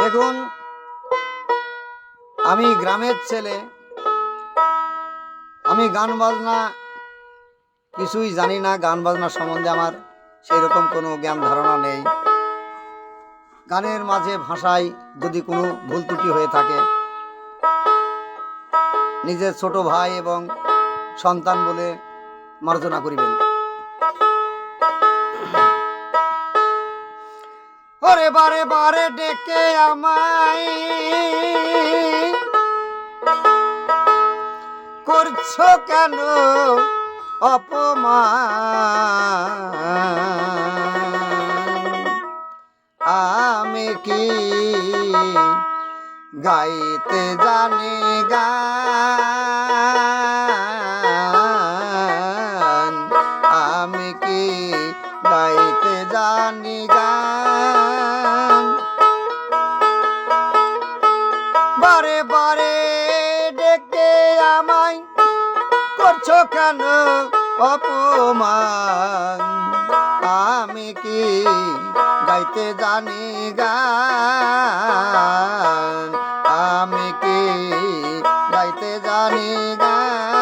দেখুন, আমি গ্রামের ছেলে। আমি গান বাজনা কিছুই জানি না, গান বাজনা সম্বন্ধে আমার সেই রকম কোনো জ্ঞান ধারণা নেই। গানের মাঝে, ভাষায় যদি কোনো ভুল ত্রুটি হয়ে থাকে, নিজের ছোট ভাই এবং সন্তান বলে মার্জনা করিবেন। বারে বারে ডেকে আমায়। করছ কেন অপমান? আমি কি গাইতে জানি গান বারে বারে ডেকে আমাই করছ কেন অপমান? আমি কি গাইতে জানি গান? আমি কি গাইতে জানি গান?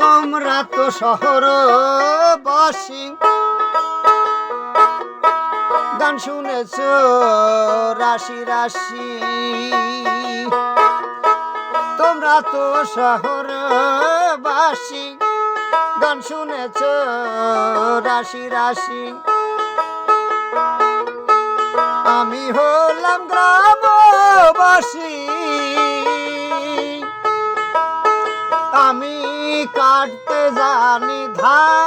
তোমরা তো শহর বাসি গান শুনেছ, রাশি রাশি। তোমরা তো শহর বাসি গান শুনেছ, রাশি রাশি। আমি হলাম গ্রামবাসী। আমি কাটতে জানি ধান।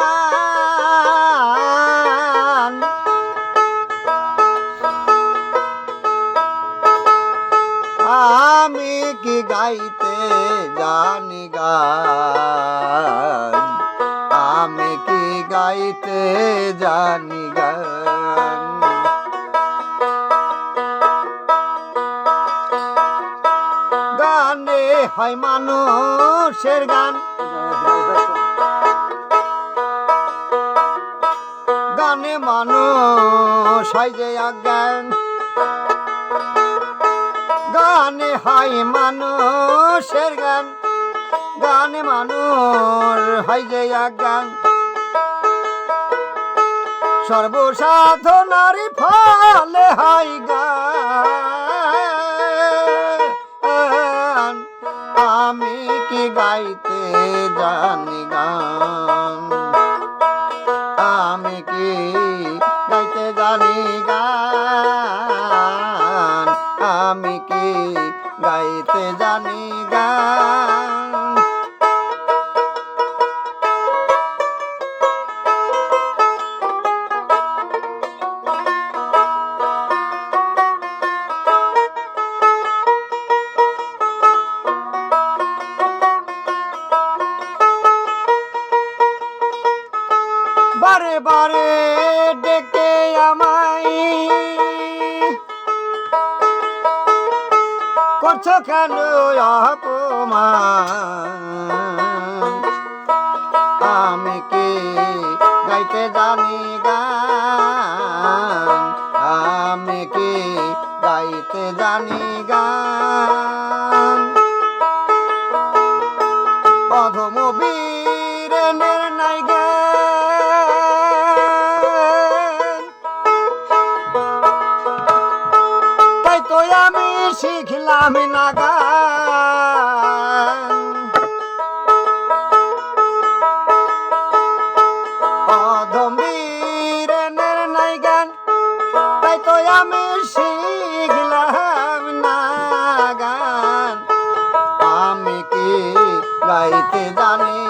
আমি কি গাইতে জানি গান? আমি কি গাইতে জানি গান? হয় মানুষের গান। গানে মানুষ হয় যে অজ্ঞান। গানে হয় মানুষের গান। গানে মানুষ হয় যে অজ্ঞান। সর্বসাধনারি ফলে হয় গান। গাইতে জানি গান। আমি কি গাইতে জানি করছ কেন আমি কি গাইতে জানি গান শিখলাম না গান অধম নাই গান, তাই তো আমি শিখলাম না গান আমি কি গাইতে জানি?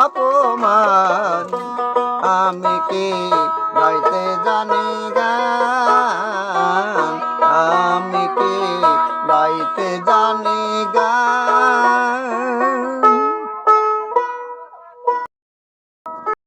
অপমান। আমি কি গাইতে জানি গান